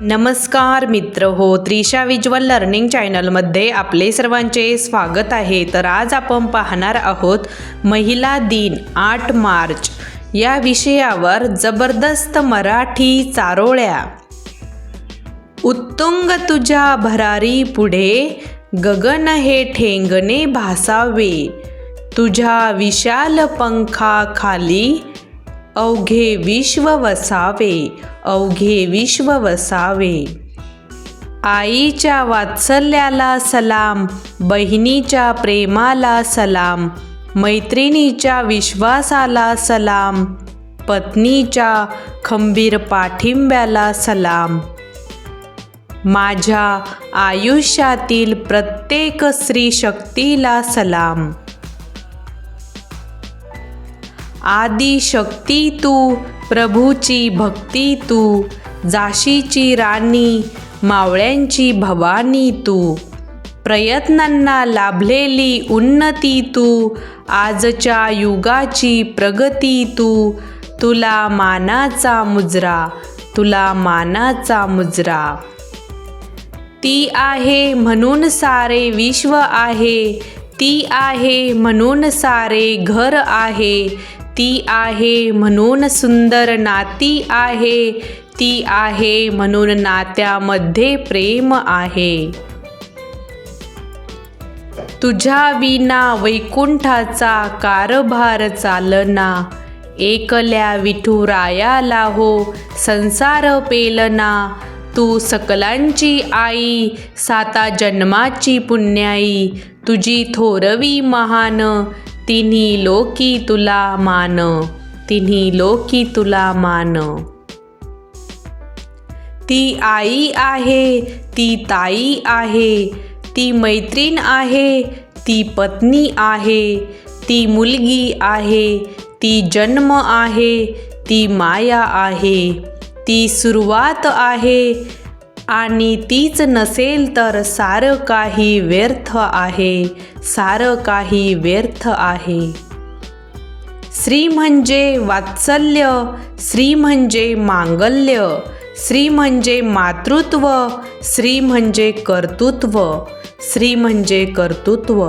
नमस्कार मित्र हो त्रिशा विज्युअल लर्निंग चॅनलमध्ये आपले सर्वांचे स्वागत आहे. तर आज आपण पाहणार आहोत महिला दिन आठ मार्च. या विषयावर जबरदस्त मराठी चारोळ्या. उत्तुंग तुझ्या भरारी पुढे गगन हे ठेंगणे भासावे. तुझ्या विशाल पंखाखाली अवघे विश्व वसावे अवघे विश्व वसावे. आईच्या वात्सल्याला सलाम बहिणीच्या प्रेमाला सलाम मैत्रिणीच्या विश्वासाला सलाम पत्नीच्या खंबीर पाठिंब्याला सलाम. माझ्या आयुष्यातील प्रत्येक स्त्री शक्तीला सलाम. आदिशक्ती तू प्रभूची भक्ती तू जाशीची राणी मावळ्यांची भवानी तू. प्रयत्नांना लाभलेली उन्नती तू आजच्या युगाची प्रगती तू. तुला मानाचा मुजरा तुला मानाचा मुजरा. ती आहे म्हणून सारे विश्व आहे ती आहे म्हणून सारे घर आहे ती आहे म्हणून सुंदर नाती आहे. ती आहे म्हणून नात्यामध्ये प्रेम आहे. तुझ्या विना वैकुंठाचा कारभार चालना एकल्या विठुरायाला हो संसार पेलना. तू सकलांची आई साता जन्माची पुण्याई तुझी थोरवी महान तिन्ही लोकी तुला मान तिन्ही लोकी तुला मान. ती आई आहे ती ताई आहे ती मैत्रीण आहे ती पत्नी आहे ती मुलगी आहे ती जन्म आहे ती माया आहे ती सुरुवात आहे आणि तीच नसेल तर सारं काही व्यर्थ आहे सारं काही व्यर्थ आहे. श्री म्हणजे वात्सल्य श्री म्हणजे मांगल्य श्री म्हणजे मातृत्व श्री म्हणजे कर्तृत्व श्री म्हणजे कर्तृत्व.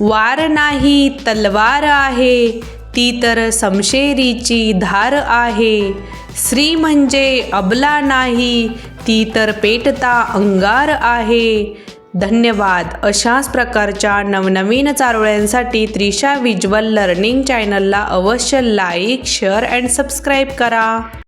वार नाही तलवार आहे ती तर समशेरीची धार आहे स्त्री म्हणजे अबला नाही ती तर पेटता अंगार आहे. धन्यवाद. अशाच प्रकारच्या नवनवीन चारोळ्यांसाठी त्रिशा विज्युअल लर्निंग चॅनलला अवश्य लाईक शेअर अँड सबस्क्राईब करा.